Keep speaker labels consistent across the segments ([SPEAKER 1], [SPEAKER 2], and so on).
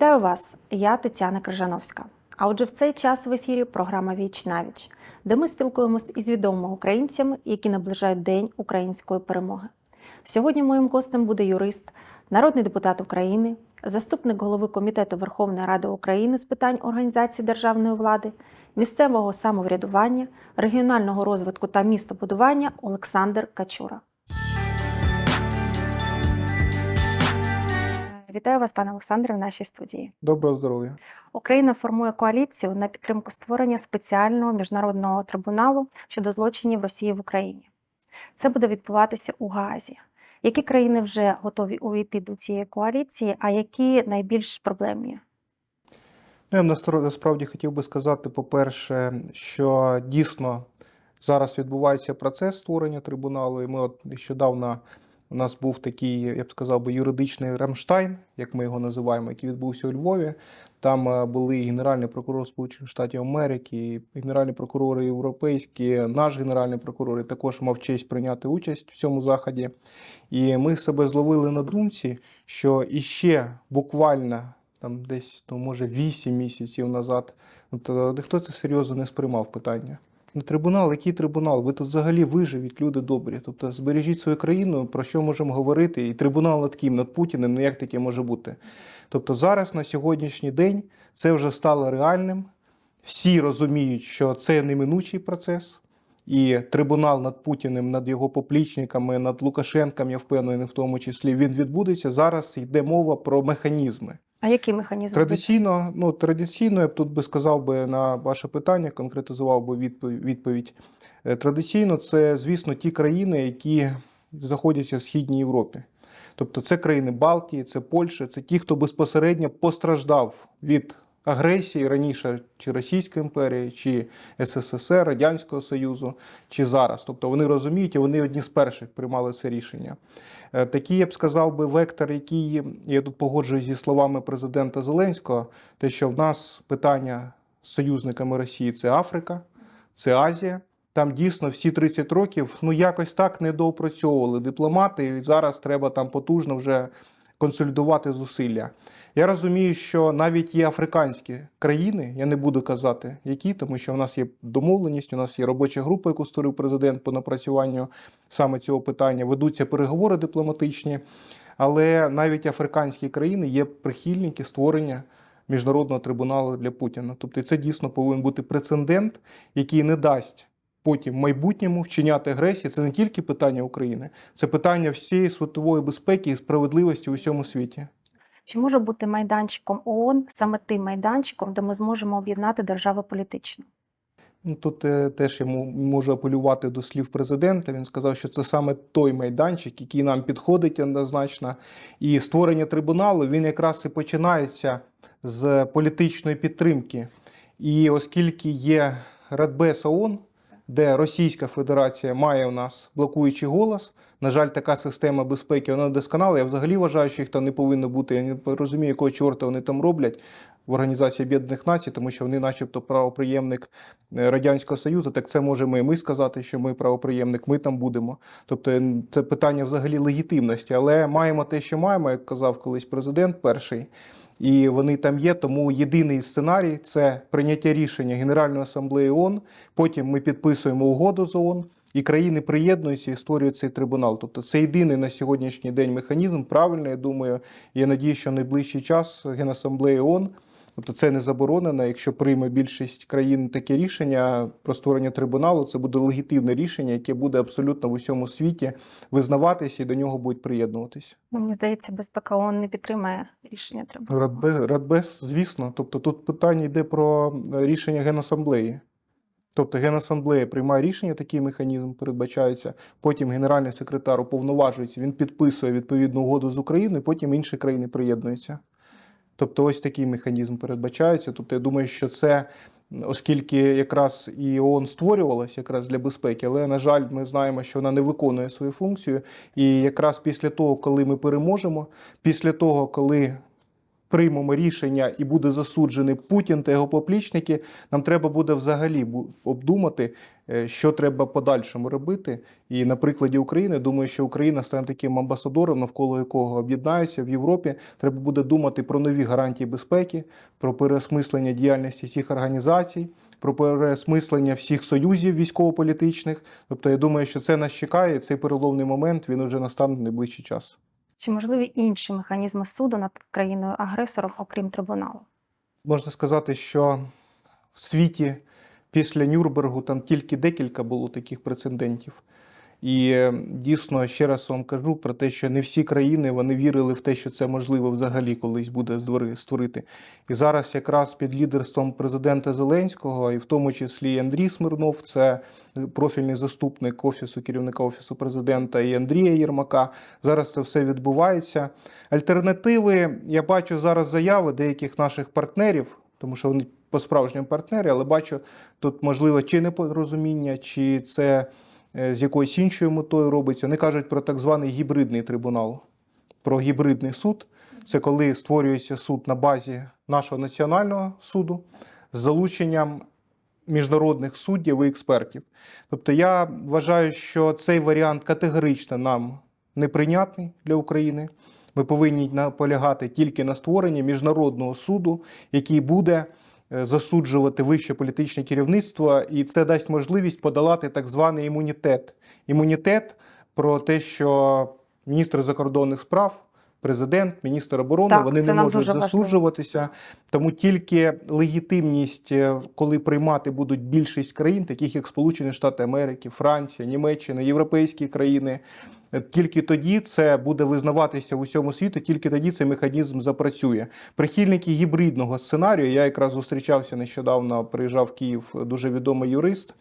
[SPEAKER 1] Вітаю вас! Я Тетяна Крижановська. А отже, в цей час в ефірі програма Віч на віч, де ми спілкуємось із відомими українцями, які наближають День української перемоги. Сьогодні моїм гостем буде юрист, народний депутат України, заступник голови Комітету Верховної Ради України з питань організації державної влади, місцевого самоврядування, регіонального розвитку та містобудування Олександр Качура. Вітаю вас, пане Олександре, в нашій студії.
[SPEAKER 2] Доброго здоров'я.
[SPEAKER 1] Україна формує коаліцію на підтримку створення спеціального міжнародного трибуналу щодо злочинів Росії в Україні. Це буде відбуватися у Гаазі. Які країни вже готові увійти до цієї коаліції, а які найбільш проблемні?
[SPEAKER 2] Ну, я насправді хотів би сказати, по-перше, що дійсно зараз відбувається процес створення трибуналу. І ми от нещодавно у нас був такий, я б сказав би, юридичний Рамштайн, як ми його називаємо, який відбувся у Львові. Там е, були і Генеральний прокурор Сполучених Штатів Америки, і генеральні прокурори європейські, наш генеральний прокурор і також мав честь прийняти участь в цьому заході. І ми себе зловили на думці, що іще буквально там десь, ну, може, 8 місяців назад, ну, то ніхто це серйозно не сприймав питання. Ну, трибунал, який трибунал? Ви тут взагалі виживіть, люди добрі. Тобто збережіть свою країну, про що можемо говорити? І трибунал над ким? Над Путіним, ну як таке може бути? Тобто зараз на сьогоднішній день це вже стало реальним. Всі розуміють, що це неминучий процес. І трибунал над Путіним, над його поплічниками, над Лукашенком, я впевнений, в тому числі він відбудеться. Зараз йде мова про механізми.
[SPEAKER 1] А які механізми?
[SPEAKER 2] Традиційно, ну традиційно, я б тут би сказав би на ваше питання, конкретизував би відповідь. Е, Традиційно, це, звісно, ті країни, які знаходяться в Східній Європі. Тобто це країни Балтії, це Польща, це ті, хто безпосередньо постраждав від агресії раніше чи Російської імперії, чи СССР, Радянського Союзу, чи зараз. Тобто вони розуміють і вони одні з перших приймали це рішення. Е, Такий, я б сказав би, вектор, який я тут погоджуюсь зі словами президента Зеленського, те, що в нас питання з союзниками Росії це Африка, це Азія. Там дійсно всі 30 років ну якось так не доопрацьовували дипломати, і зараз треба там потужно вже консолідувати зусилля. Я розумію, що навіть є африканські країни, я не буду казати, які, тому що в нас є домовленість, у нас є робоча група, яку створив президент по напрацюванню саме цього питання. Ведуться переговори дипломатичні, але навіть африканські країни є прихильники створення міжнародного трибуналу для Путіна. Тобто, це дійсно повинен бути прецедент, який не дасть. Потім в майбутньому вчиняти агресію це не тільки питання України, це питання всієї світової безпеки і справедливості у всьому світі.
[SPEAKER 1] Чи може бути майданчиком ООН саме тим майданчиком, де ми зможемо об'єднати держави політично?
[SPEAKER 2] Ну, Тут е, теж я можу апелювати до слів президента. Він сказав, що це саме той майданчик, який нам підходить однозначно. І створення трибуналу він якраз і починається з політичної підтримки. І оскільки є Радбез ООН, де Російська Федерація має у нас блокуючий голос. На жаль, така система безпеки вона досконала. Я взагалі вважаю, що їх там не повинно бути. Я не розумію, якого чорта вони там роблять в Організації Об'єднаних Націй, тому що вони, начебто, правоприємник е, Радянського Союзу. Так це можемо і ми сказати, що ми правоприємник, ми там будемо. Тобто це питання взагалі легітимності. Але маємо те, що маємо, як казав колись президент перший. І вони там є. Тому єдиний сценарій це прийняття рішення Генеральної асамблеї ООН. Потім ми підписуємо угоду з ООН, і країни приєднуються і створюють цей трибунал. Тобто це єдиний на сьогоднішній день механізм. Правильно, я думаю. Я надію, що найближчий час Генасамблея ООН, тобто це не заборонено. Якщо прийме більшість країн таке рішення про створення трибуналу, це буде легітимне рішення, яке буде абсолютно в усьому світі визнаватися і до нього будуть приєднуватися.
[SPEAKER 1] Ну, Мені здається, безпека ООН не підтримає рішення трибуналу.
[SPEAKER 2] Радбез, Радбез, звісно. Тобто тут питання йде про е, рішення Генасамблеї. Тобто Генасамблея приймає рішення, такий механізм передбачається. Потім генеральний секретар уповноважується, він підписує відповідну угоду з Україною, потім інші країни приєднуються. Тобто, ось такий механізм передбачається. Тобто, я думаю, що це, оскільки якраз і ООН створювалася якраз для безпеки, але на жаль, ми знаємо, що вона не виконує свою функцію. І якраз після того, коли ми переможемо, після того, коли приймемо рішення і буде засуджений Путін та його поплічники, нам треба буде взагалі обдумати, е, що треба подальшому робити. І на прикладі України думаю, що Україна стане таким амбасадором, навколо якого об'єднаються в Європі. Треба буде думати про нові гарантії безпеки, про переосмислення діяльності всіх організацій, про переосмислення всіх союзів військово-політичних. Тобто, я думаю, що це нас чекає. Цей переломний момент він вже настане в найближчий час.
[SPEAKER 1] Чи можливі інші механізми суду над країною-агресором, окрім трибуналу?
[SPEAKER 2] Можна сказати, що в світі після Нюрнбергу там тільки декілька було таких прецедентів. І е, дійсно ще раз вам кажу про те, що не всі країни вони вірили в те, що це можливо взагалі колись буде створи- створити. І зараз, якраз під лідерством президента Зеленського, і в тому числі Андрій Смирнов, це профільний заступник офісу керівника офісу президента і Андрія Єрмака. Зараз це все відбувається. Альтернативи я бачу зараз заяви деяких наших партнерів, тому що вони по-справжньому партнери, але бачу тут можливо чи непорозуміння, чи це е, з якоюсь іншою метою робиться. Вони кажуть про так званий гібридний трибунал, про гібридний суд. Це коли створюється суд на базі нашого національного суду з залученням міжнародних суддів і експертів. Тобто я вважаю, що цей варіант категорично нам неприйнятний для України. Ми повинні наполягати тільки на створенні міжнародного суду, який буде е, засуджувати вище політичне керівництво, і це дасть можливість подолати так званий імунітет. Імунітет про те, що міністр закордонних справ. Президент, міністр оборони,
[SPEAKER 1] Так,
[SPEAKER 2] вони не можуть
[SPEAKER 1] дуже важливо.
[SPEAKER 2] засуджуватися. Тому тільки легітимність, е, коли приймати будуть більшість країн, таких як Сполучені Штати Америки, Франція, Німеччина, європейські країни, е, тільки тоді це буде визнаватися в усьому світу, тільки тоді цей механізм запрацює. Прихильники гібридного сценарію. Я якраз зустрічався нещодавно, приїжджав в Київ дуже відомий юрист.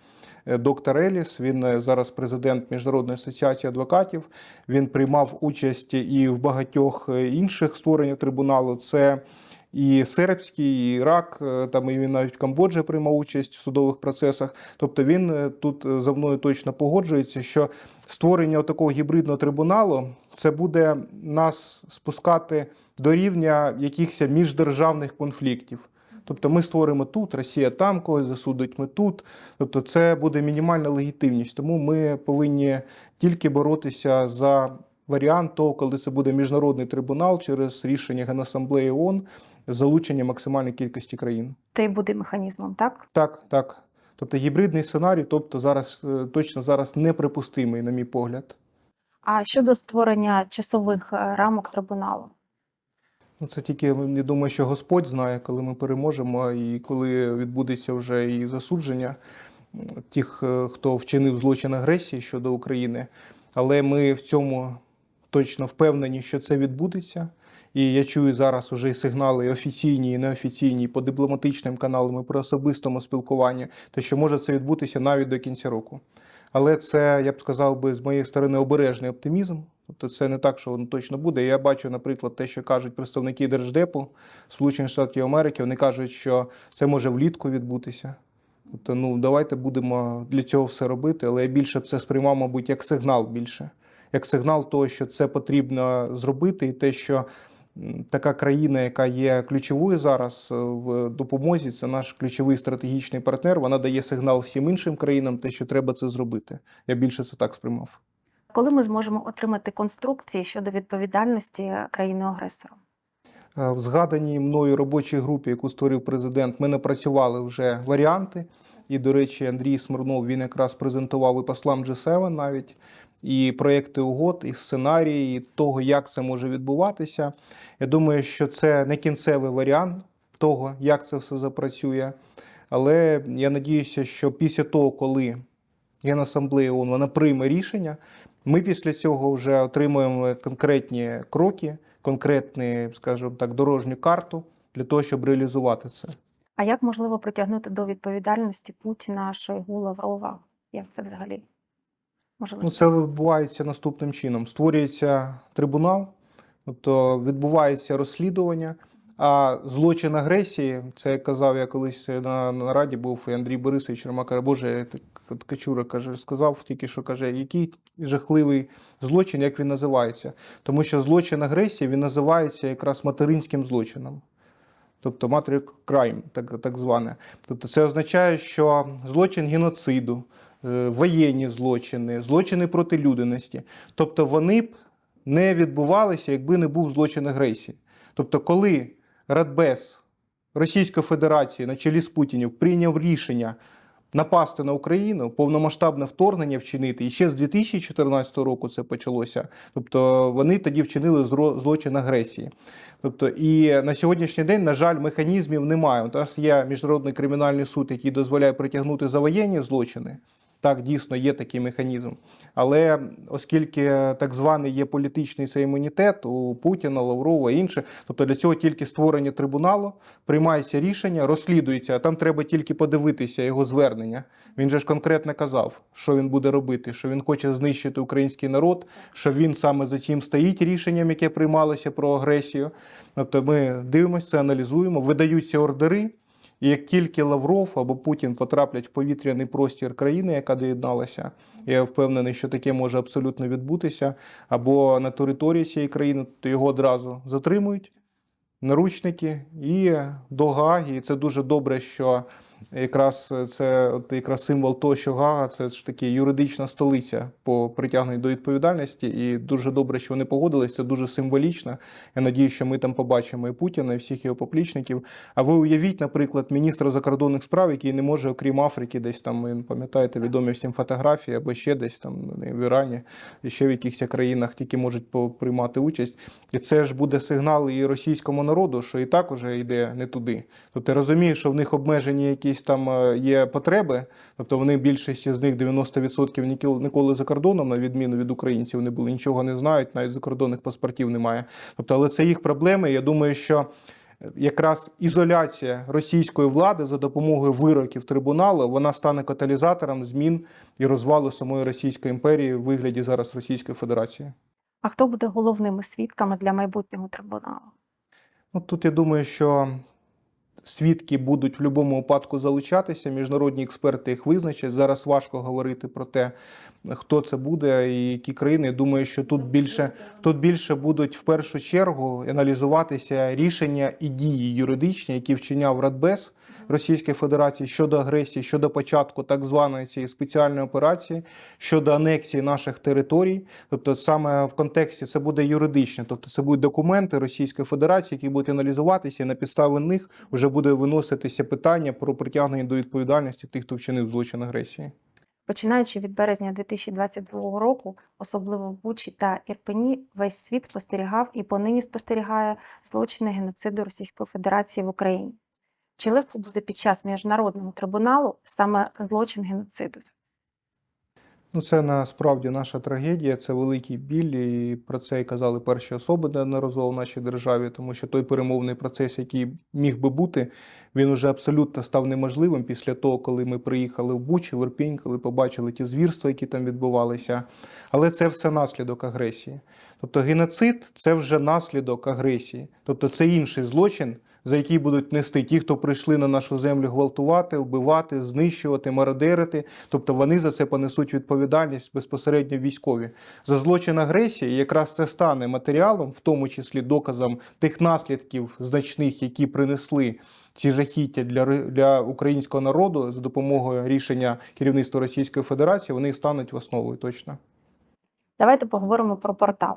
[SPEAKER 2] Е, Доктор Еліс, він е, зараз президент Міжнародної асоціації адвокатів. Він приймав участь і в багатьох е, інших створеннях трибуналу. Це і сербський, і Ірак, там і він навіть в Камбоджі приймав участь в судових процесах. Тобто він тут за мною точно погоджується, що створення такого гібридного трибуналу це буде нас спускати до рівня якихось міждержавних конфліктів. Тобто ми створимо тут, Росія там когось засудить, ми тут. Тобто це буде мінімальна легітимність. Тому ми повинні тільки боротися за варіант того, коли це буде міжнародний трибунал через рішення Генасамблеї ООН з залученням максимальної кількості країн.
[SPEAKER 1] Це і буде механізмом, так?
[SPEAKER 2] Так, так. Тобто гібридний сценарій, тобто зараз е, точно зараз неприпустимий, на мій погляд.
[SPEAKER 1] А щодо створення часових е, рамок трибуналу?
[SPEAKER 2] Ну, це тільки я думаю, що Господь знає, коли ми переможемо, і коли відбудеться вже і засудження тих, е, хто вчинив злочин агресії щодо України. Але ми в цьому точно впевнені, що це відбудеться. І я чую зараз уже сигнали офіційні, і неофіційні, по дипломатичним каналам, і при особистому спілкуванні, те, що може це відбутися навіть до кінця року. Але це, я б сказав би, з моєї сторони обережний оптимізм. Тобто це не так, що воно точно буде. Я бачу, наприклад, те, що кажуть представники Держдепу Сполучених Штатів Америки, вони кажуть, що це може влітку відбутися. Тобто, ну давайте будемо для цього все робити, але я більше б це сприймав, мабуть, як сигнал більше, як сигнал того, що це потрібно зробити, і те, що така країна, яка є ключовою зараз е, в допомозі, це наш ключовий стратегічний партнер. Вона дає сигнал всім іншим країнам, те, що треба це зробити. Я більше це так сприймав.
[SPEAKER 1] Коли ми зможемо отримати конструкції щодо відповідальності країни-агресора?
[SPEAKER 2] Е, В згаданій мною робочій групі, яку створив президент, ми напрацювали вже варіанти. І, до речі, Андрій Смирнов він якраз презентував і послам G7 навіть, і проєкти угод, і сценарії і того, як це може відбуватися. Я думаю, що це не кінцевий варіант того, як це все запрацює. Але я надіюся, що після того, коли Генасамблея ООН вона прийме рішення, ми після цього вже отримуємо конкретні кроки, конкретну, скажімо так, дорожню карту для того, щоб реалізувати це.
[SPEAKER 1] А як можливо притягнути до відповідальності Путіна, Шойгу, Лаврова? Як це взагалі можливо?
[SPEAKER 2] Ну, це відбувається наступним чином: створюється трибунал, тобто відбувається розслідування. А злочин агресії, це казав я колись на, на раді, був і Андрій Борисович Ромак, каже, Боже, Качура каже, сказав тільки що каже, який жахливий злочин, як він називається. Тому що злочин агресії він називається якраз материнським злочином. Тобто матері крайм, так, так зване. Тобто це означає, що злочин геноциду, е, воєнні злочини, злочини проти людяності. Тобто вони б не відбувалися, якби не був злочин агресії. Тобто, коли Радбез Російської Федерації на чолі з Путінів прийняв рішення напасти на Україну, повномасштабне вторгнення вчинити, і ще з 2014 року це почалося. Тобто вони тоді вчинили злочин агресії. Тобто, і на сьогоднішній день, на жаль, механізмів немає. У нас є міжнародний кримінальний суд, який дозволяє притягнути за воєнні злочини. Так, дійсно є такий механізм. Але оскільки так званий є політичний цей імунітет у Путіна, Лаврова інше, тобто для цього тільки створення трибуналу, приймається рішення, розслідується, а там треба тільки подивитися його звернення. Він же ж конкретно казав, що він буде робити, що він хоче знищити український народ, що він саме за цим стоїть рішенням, яке приймалося про агресію. Тобто ми дивимося, це аналізуємо, видаються ордери. І як тільки Лавров або Путін потраплять в повітряний простір країни, яка доєдналася, я впевнений, що таке може абсолютно відбутися, або на території цієї країни, то його одразу затримують, наручники і до Гаги. І це дуже добре, що якраз це от якраз символ того, що Гага це ж таки юридична столиця по притягненню до відповідальності. І дуже добре, що вони погодились. Це дуже символічно. Я надію, що ми там побачимо і Путіна, і всіх його поплічників. А ви уявіть, наприклад, міністра закордонних справ, який не може, окрім Африки, десь там пам'ятаєте відомі всім фотографії, або ще десь там ну, в Ірані, ще в якихось країнах тільки можуть приймати участь. І це ж буде сигнал і російському народу, що і так уже йде не туди. Тобто розуміє, що в них обмежені якісь там е, є потреби, тобто вони більшість з них 90% ніколи, ніколи за кордоном, на відміну від українців, вони були нічого не знають, навіть закордонних паспортів немає. Тобто, але це їх проблеми. Я думаю, що якраз ізоляція російської влади за допомогою вироків трибуналу вона стане каталізатором змін і розвалу самої Російської імперії в вигляді зараз Російської Федерації.
[SPEAKER 1] А хто буде головними свідками для майбутнього трибуналу?
[SPEAKER 2] Ну, тут я думаю, що свідки будуть в будь-якому випадку залучатися. Міжнародні експерти їх визначать. Зараз важко говорити про те, хто це буде і які країни. Думаю, що тут більше тут більше будуть в першу чергу аналізуватися рішення і дії юридичні, які вчиняв Радбез. Російської Федерації щодо агресії, щодо початку так званої цієї спеціальної операції, щодо анексії наших територій. Тобто, саме в контексті це буде юридично, тобто це будуть документи Російської Федерації, які будуть аналізуватися, і на підставі них вже буде виноситися питання про притягнення до відповідальності тих, хто вчинив злочин агресії.
[SPEAKER 1] Починаючи від березня 2022 року, особливо в Бучі та Ірпені, весь світ спостерігав і понині спостерігає злочини геноциду Російської Федерації в Україні. Чи легко буде під час міжнародного трибуналу саме злочин геноциду?
[SPEAKER 2] Ну, це насправді наша трагедія, це великий біль, і про це і казали перші особи неодноразово в нашій державі, тому що той перемовний процес, який міг би бути, він уже абсолютно став неможливим після того, коли ми приїхали в Бучі, в Ірпінь, коли побачили ті звірства, які там відбувалися. Але це все наслідок агресії. Тобто геноцид це вже наслідок агресії, тобто це інший злочин. За який будуть нести ті, хто прийшли на нашу землю гвалтувати, вбивати, знищувати, мародерити. Тобто вони за це понесуть відповідальність безпосередньо військові. За злочин агресії якраз це стане матеріалом, в тому числі доказом тих наслідків значних, які принесли ці жахіття для, для українського народу за допомогою рішення керівництва Російської Федерації. Вони стануть в основою точно.
[SPEAKER 1] Давайте поговоримо про портал.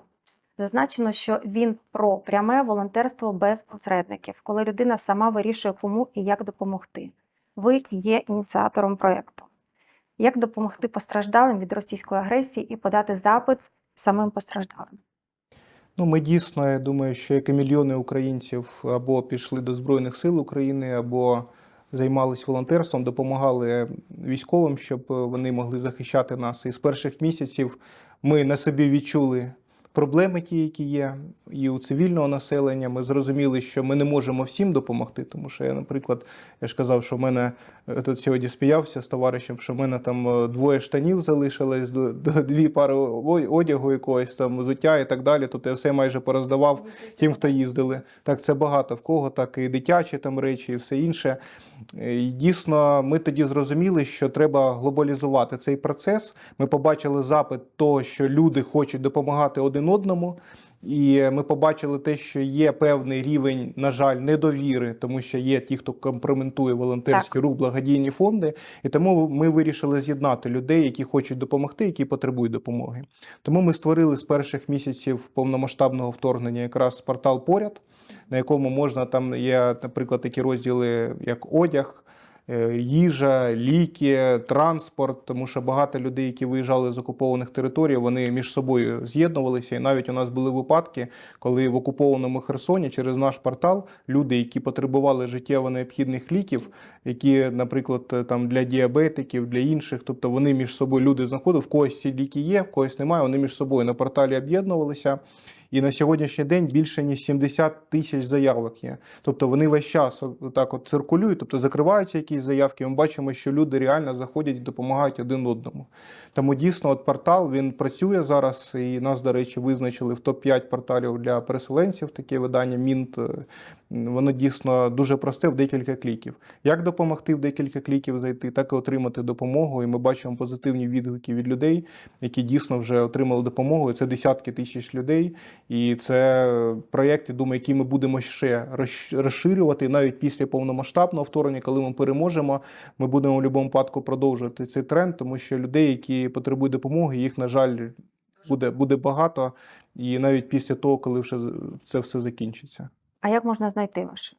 [SPEAKER 1] Зазначено, що він про пряме волонтерство без посередників, коли людина сама вирішує, кому і як допомогти. Ви є ініціатором проєкту. Як допомогти постраждалим від російської агресії і подати запит самим постраждалим?
[SPEAKER 2] Ну, ми дійсно, я думаю, що як і мільйони українців або пішли до Збройних сил України, або займалися волонтерством, допомагали військовим, щоб вони могли захищати нас. І з перших місяців ми на собі відчули проблеми, ті, які є, і у цивільного населення. Ми зрозуміли, що ми не можемо всім допомогти, тому що я, наприклад, я ж казав, що в мене е, тут сьогодні сміявся з товаришем, що в мене там е, двоє штанів залишилось, дві пари одягу якогось там взуття і так далі. Тобто я все майже пороздавав тим, хто їздили. Так, це багато в кого, так і дитячі там речі, і все інше. Е, І дійсно, ми тоді зрозуміли, що треба глобалізувати цей процес. Ми побачили запит того, що люди хочуть допомагати один одному. І ми побачили те, що є певний рівень, на жаль, недовіри, тому що є ті, хто компрометує волонтерський рух, благодійні фонди. І тому ми вирішили з'єднати людей, які хочуть допомогти, які потребують допомоги. Тому ми створили з перших місяців повномасштабного вторгнення якраз портал поряд, на якому можна там є, наприклад, такі розділи, як одяг. Е, Їжа, ліки, транспорт, тому що багато людей, які виїжджали з окупованих територій, вони між собою з'єднувалися. І навіть у нас були випадки, коли в окупованому Херсоні через наш портал люди, які потребували життєво необхідних ліків, які, наприклад, там для діабетиків, для інших, тобто вони між собою люди знаходили, в когось ці ліки є, в когось немає. Вони між собою на порталі об'єднувалися. І на сьогоднішній день більше ніж 70 тисяч заявок є. Тобто вони весь час так от циркулюють, тобто закриваються якісь заявки. Ми бачимо, що люди реально заходять і допомагають один одному. Тому дійсно, от портал він працює зараз, і нас, до речі, визначили в топ-5 порталів для переселенців. Таке видання Мінт. Воно дійсно дуже просте в декілька кліків. Як допомогти в декілька кліків зайти, так і отримати допомогу. І ми бачимо позитивні відгуки від людей, які дійсно вже отримали допомогу. Це десятки тисяч людей. І це проєкти, думаю, які ми будемо ще розширювати навіть після повномасштабного вторгнення, коли ми переможемо. Ми будемо в будь-якому випадку продовжувати цей тренд, тому що людей, які потребують допомоги, їх на жаль буде, буде багато. І навіть після того, коли вже це все закінчиться.
[SPEAKER 1] А як можна знайти ваше?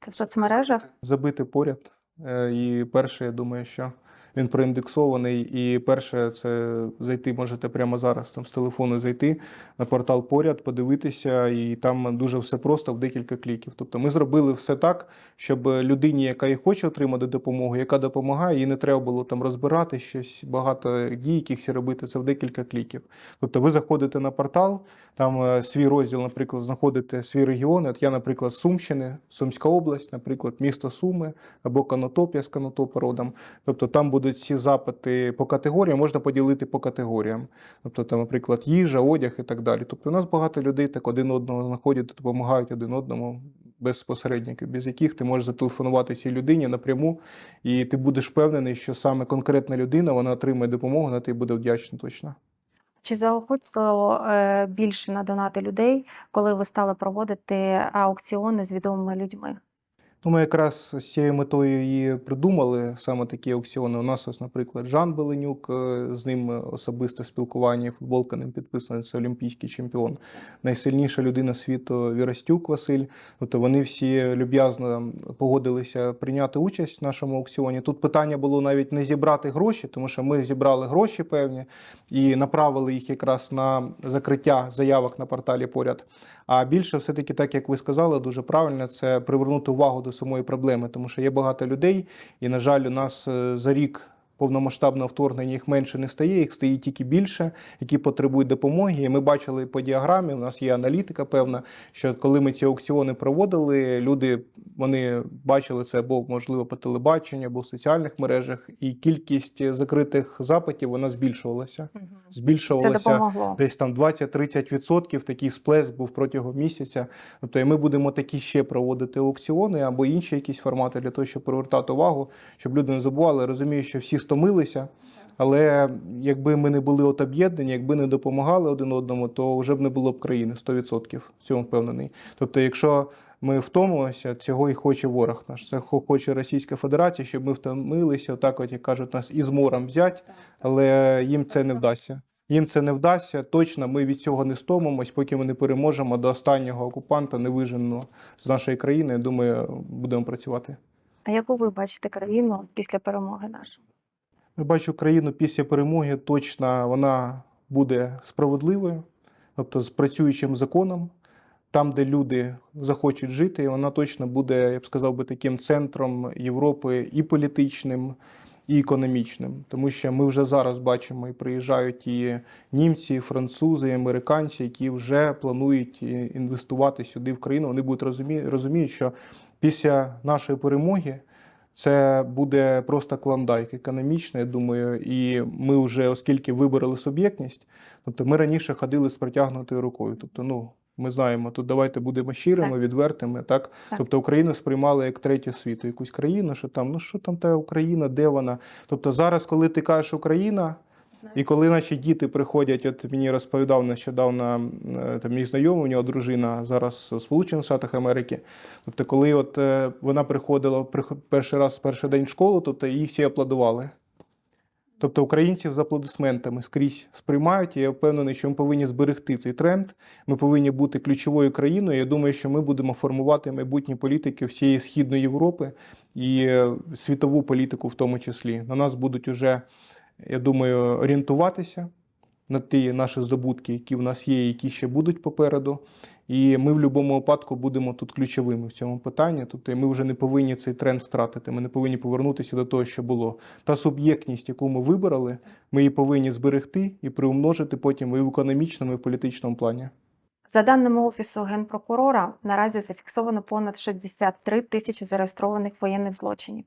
[SPEAKER 1] Це в соцмережах?
[SPEAKER 2] забити поряд. Е, І перше, я думаю, що він проіндексований. І перше, це зайти можете прямо зараз там з телефону зайти на портал поряд, подивитися, і там дуже все просто в декілька кліків. Тобто ми зробили все так, щоб людині, яка і хоче отримати допомогу, яка допомагає, їй не треба було там розбирати щось, багато дій, якихось робити це в декілька кліків. Тобто ви заходите на портал, там е, свій розділ, наприклад, знаходите свій регіон. От я, наприклад, Сумщини, Сумська область, наприклад, місто Суми або Конотоп, я з Конотопа родом. Тобто там будуть всі запити по категоріям, можна поділити по категоріям. Тобто, там, наприклад, їжа, одяг і так далі. Тобто, у нас багато людей так один одного знаходять, допомагають один одному. Без посередників, без яких ти можеш зателефонувати цій людині напряму, і ти будеш впевнений, що саме конкретна людина вона отримає допомогу, на ти буде вдячна точно.
[SPEAKER 1] Чи заохотило е, більше на донати людей, коли ви стали проводити аукціони з відомими людьми?
[SPEAKER 2] Ну, ми якраз з цією метою і придумали саме такі аукціони. У нас, ось, наприклад, Жан Беленюк, е, з ним особисте спілкування, футболка ним підписана, це олімпійський чемпіон. Найсильніша людина світу Вірастюк Василь. Тобто вони всі люб'язно погодилися прийняти участь в нашому аукціоні. Тут питання було навіть не зібрати гроші, тому що ми зібрали гроші певні і направили їх якраз на закриття заявок на порталі поряд. А більше, все-таки, так як ви сказали, дуже правильно, це привернути увагу до самої проблеми, тому що є багато людей, і, на жаль, у нас е, за рік. Повномасштабного вторгнення їх менше не стає, їх стає тільки більше, які потребують допомоги. І ми бачили по діаграмі. У нас є аналітика певна, що коли ми ці аукціони проводили, люди вони бачили це або можливо по телебаченню, або в соціальних мережах, і кількість закритих запитів вона збільшувалася.
[SPEAKER 1] Допомогло.
[SPEAKER 2] десь там 20-30% такий сплеск був протягом місяця. Тобто, і ми будемо такі ще проводити аукціони або інші якісь формати для того, щоб привертати увагу, щоб люди не забували. Розумію, що всі стомилися, але якби ми не були от об'єднані, якби не допомагали один одному, то вже б не було б країни 100%. В цьому впевнений. Тобто, якщо ми втомимося, цього і хоче ворог наш. Це хоче Російська Федерація, щоб ми втомилися, отак, от як кажуть, нас із мором взять, але їм це не вдасться. Їм це не вдасться. Точно ми від цього не стомимось, поки ми не переможемо до останнього окупанта, не виженого з нашої країни. Я думаю, будемо працювати.
[SPEAKER 1] А яку ви бачите країну після перемоги нашої?
[SPEAKER 2] Я бачу країну після перемоги. Точно вона буде справедливою, тобто з працюючим законом. Там, де люди захочуть жити, вона точно буде, я б сказав би, таким центром Європи і політичним, і економічним, тому що ми вже зараз бачимо і приїжджають і німці, і французи, і американці, які вже планують інвестувати сюди в країну. Вони будуть розумі... розуміють, що після нашої перемоги це буде просто клондайк економічний, я думаю. І ми вже, оскільки вибороли суб'єктність, тобто ми раніше ходили з протягнутою рукою. Тобто, ну. Ми знаємо, тут давайте будемо щирими,
[SPEAKER 1] Так.
[SPEAKER 2] відвертими. Так?
[SPEAKER 1] Так.
[SPEAKER 2] тобто Україну сприймали як третє світу, якусь країну, що там, ну що там та Україна, де вона? Тобто зараз, коли ти кажеш Україна, і коли наші діти приходять, от мені розповідав нещодавно е, там мій знайомий, у нього дружина зараз в Сполучених Штатах Америки. Тобто, коли от е, вона приходила прих- перший раз, перший день в школу, тобто її всі аплодували. Тобто українців з аплодисментами скрізь сприймають, і я впевнений, що ми повинні зберегти цей тренд. Ми повинні бути ключовою країною. Я думаю, що ми будемо формувати майбутні політики всієї Східної Європи і е, світову політику в тому числі. На нас будуть уже, я думаю, орієнтуватися на ті наші здобутки, які в нас є, які ще будуть попереду. І ми в будь-якому випадку будемо тут ключовими в цьому питанні. Тобто ми вже не повинні цей тренд втратити. Ми не повинні повернутися до того, що було. Та суб'єктність, яку ми вибрали, ми її повинні зберегти і приумножити потім і в економічному, і в політичному плані.
[SPEAKER 1] За даними Офісу Генпрокурора, наразі зафіксовано понад 63 тисячі зареєстрованих воєнних злочинів,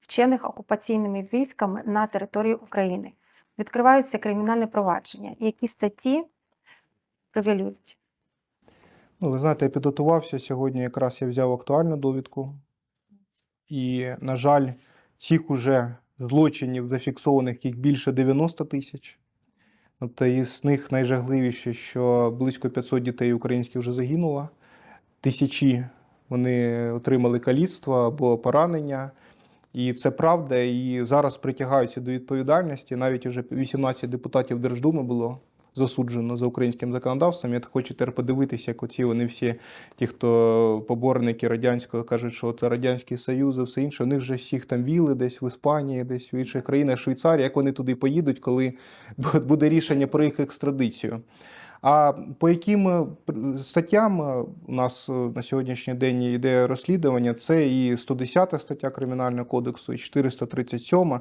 [SPEAKER 1] вчених окупаційними військами на території України. Відкриваються кримінальні провадження. Які статті привілюють?
[SPEAKER 2] Ну, ви знаєте, я підготувався сьогодні. Якраз я взяв актуальну довідку. І, на жаль, цих уже злочинів зафіксованих їх більше 90 тисяч. Тобто із них найжахливіше, що близько 500 дітей українських вже загинуло. Тисячі вони отримали каліцтво або поранення. І це правда. І зараз притягаються до відповідальності. Навіть вже 18 депутатів Держдуми було засуджено за українським законодавством. Я хочу тепер подивитися, як оці вони всі, ті, хто поборники радянського, кажуть, що це Радянський Союз і все інше. Них вже всіх там віли десь в Іспанії, десь в інших країнах, Швейцарії. Як вони туди поїдуть, коли буде рішення про їх екстрадицію? А по яким е, статтям е, у нас е, на сьогоднішній день йде розслідування? Це і 110 стаття Кримінального кодексу, і 437.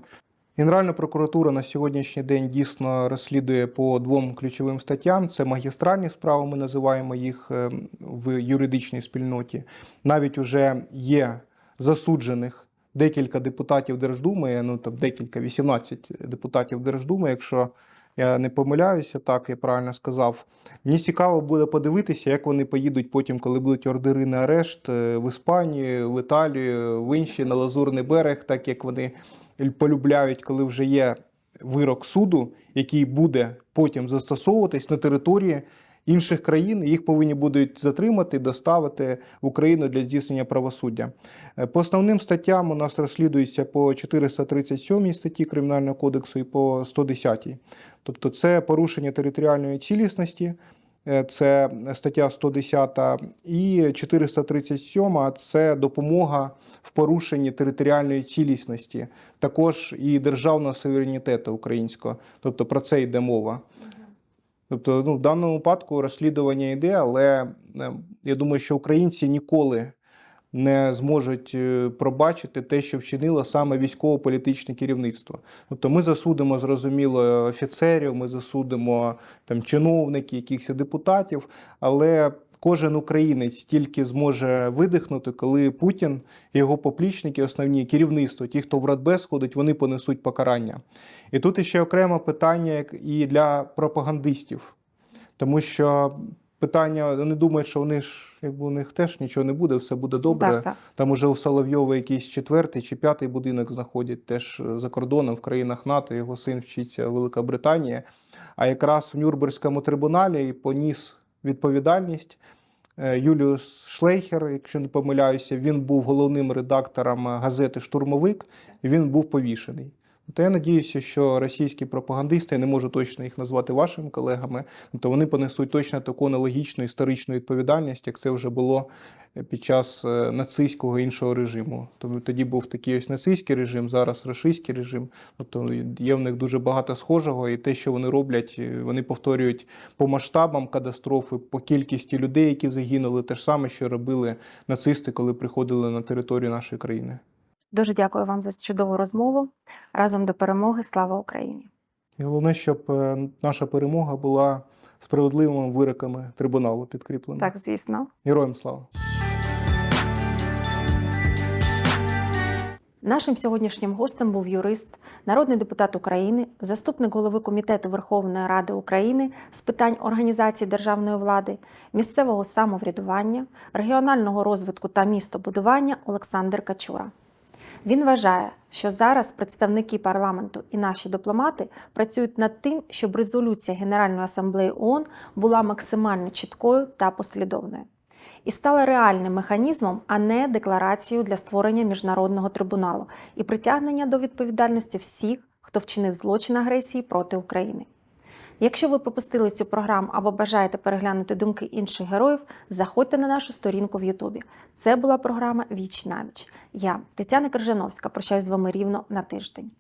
[SPEAKER 2] Генеральна прокуратура на сьогоднішній день дійсно розслідує по двом ключовим статтям: це магістральні справи, ми називаємо їх е, в юридичній спільноті. Навіть уже є засуджених декілька депутатів Держдуми, ну там декілька, 18 депутатів Держдуми, якщо я не помиляюся, так я правильно сказав. Мені цікаво буде подивитися, як вони поїдуть потім, коли будуть ордери на арешт е, в Іспанію, в Італію, в інші на Лазурний берег, так як вони полюбляють, коли вже є вирок суду, який буде потім застосовуватись на території інших країн. Їх повинні будуть затримати, доставити в Україну для здійснення правосуддя. Е, По основним статтям у нас розслідується по 437 статті Кримінального кодексу і по 110. Тобто це порушення територіальної цілісності, е, це стаття 110 і 437 це допомога в порушенні територіальної цілісності, також і державного суверенітету українського. Тобто про це йде мова. Тобто, ну, в даному випадку розслідування йде, але е, я думаю, що українці ніколи не зможуть е, пробачити те, що вчинило саме військово-політичне керівництво. Тобто ми засудимо, зрозуміло, офіцерів, ми засудимо там чиновників, якихось депутатів, але кожен українець тільки зможе видихнути, коли Путін і його поплічники, основні керівництво, ті, хто в Радбез ходить, вони понесуть покарання. І тут іще окреме питання як і для пропагандистів, тому що. Питання, вони думають, що вони ж, якби у них теж нічого не буде, все буде добре.
[SPEAKER 1] Так, так.
[SPEAKER 2] Там уже у Соловйова якийсь четвертий чи п'ятий будинок знаходять теж за кордоном в країнах НАТО. Його син вчиться Велика Британія. А якраз в Нюрнберзькому трибуналі і поніс відповідальність е, Юліус Шлейхер, якщо не помиляюся, він був головним редактором газети Штурмовик, він був повішений. То я надіюся, що російські пропагандисти, я не можу точно їх назвати вашими колегами, то вони понесуть точно таку аналогічну історичну відповідальність, як це вже було під час е, нацистського іншого режиму. Тому тоді був такий ось нацистський режим, зараз рашистський режим. Тобто є в них дуже багато схожого, і те, що вони роблять, е, вони повторюють по масштабам катастрофи, по кількості людей, які загинули, те ж саме, що робили нацисти, коли приходили на територію нашої країни.
[SPEAKER 1] Дуже дякую вам за чудову розмову. Разом до перемоги. Слава Україні!
[SPEAKER 2] І головне, щоб е, наша перемога була справедливими вироками трибуналу підкріплена.
[SPEAKER 1] Так, звісно.
[SPEAKER 2] Героям слава!
[SPEAKER 1] Нашим сьогоднішнім гостем був юрист, народний депутат України, заступник голови Комітету Верховної Ради України з питань організації державної влади, місцевого самоврядування, регіонального розвитку та містобудування Олександр Качура. Він вважає, що зараз представники парламенту і наші дипломати працюють над тим, щоб резолюція Генеральної асамблеї ООН була максимально чіткою та послідовною і стала реальним механізмом, а не декларацією для створення міжнародного трибуналу і притягнення до відповідальності всіх, хто вчинив злочин агресії проти України. Якщо ви пропустили цю програму або бажаєте переглянути думки інших героїв, заходьте на нашу сторінку в Ютубі. Це була програма Віч на віч. Я, Тетяна Крижановська, прощаюсь з вами рівно на тиждень.